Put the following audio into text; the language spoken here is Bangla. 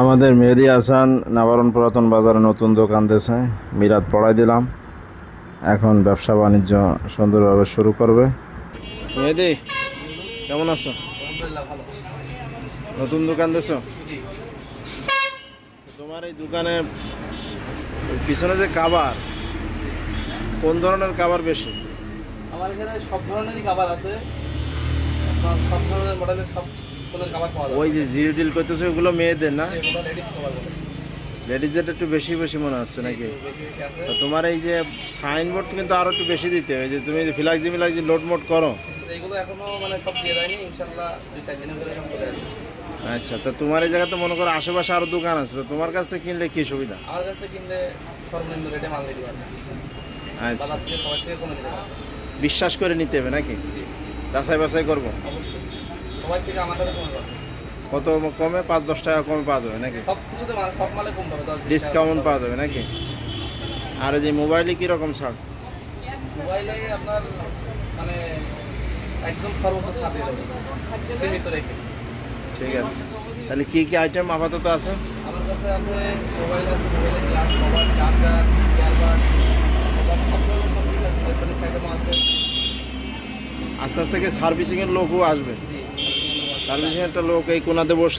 আমাদের মেহেদি হাসান নাবারণ পুরাতন বাজারে নতুন দোকান দিয়েছে। মিরাত পড়াই দিলাম। এখন ব্যবসা বাণিজ্য সুন্দরভাবে শুরু করবে। মেহেদি, কেমন আছো? নতুন দোকান জি তোমার এই দোকানে পিছনে যে কাবার কোন ধরনের কাবার বেশি? আমার এখানে সব ধরনেরই খাবার আছে। সব ধরনের মডেলের সব ওই যে জিল জিল করতেছে ওগুলো মেয়েদের না? লেডিজদের একটু বেশি বেশি মনে হচ্ছে নাকি? তোমার এই যে সাইনবোর্ড কিন্তু আরও একটু বেশি দিতে হবে। যে তুমি ফিলাক্সি মিলাক্সি লোড মোড করো। এগুলো এখনও মানে সব দিয়ে দেয়নি ইনশাল্লাহ দুই চার দিনের ভিতরে সব চলে আসবে আচ্ছা তো তোমার এই জায়গাতে মনে করো আশেপাশে আরও দোকান আছে তো তোমার কাছ থেকে কিনলে কি সুবিধা? আমার কাছ থেকে কিনলে সর্বনিম্ন রেটে মাল দিতে পারবে। আচ্ছা। বাজার থেকে সবার থেকে কমে দিতে পারবে। বিশ্বাস করে নিতে হবে নাকি? যাচাই বাছাই করব। অবশ্যই। সবার থেকে আমার কমে পাবে কত কমে পাঁচ দশ টাকা কমে পাওয়া যাবে নাকি? সব কিছুতে সব মালে কম পাবে দশ বিশ টাকা ডিসকাউন্ট পাওয়া যাবে নাকি? আর যে মোবাইলে কীরকম ছাড়? মোবাইলে আপনার মানে একদম সর্বোচ্চ ছাড় দিয়ে দেবে। সীমিত রেখে। ঠিক আছে। তাহলে কি কি আইটেম আপাতত আছে? আমার কাছে আছে মোবাইল আছে মোবাইলের গ্লাস কভার চার্জার ইয়ারবাড সব ধরনের সব কিছু আছে ইলেকট্রনিক্স আইটেমও আছে। আস্তে আস্তে থেকে সার্ভিসিংয়ের লোকও আসবে? জি। সার্ভিসিং একটা লোক এই কোনাতে বসলে।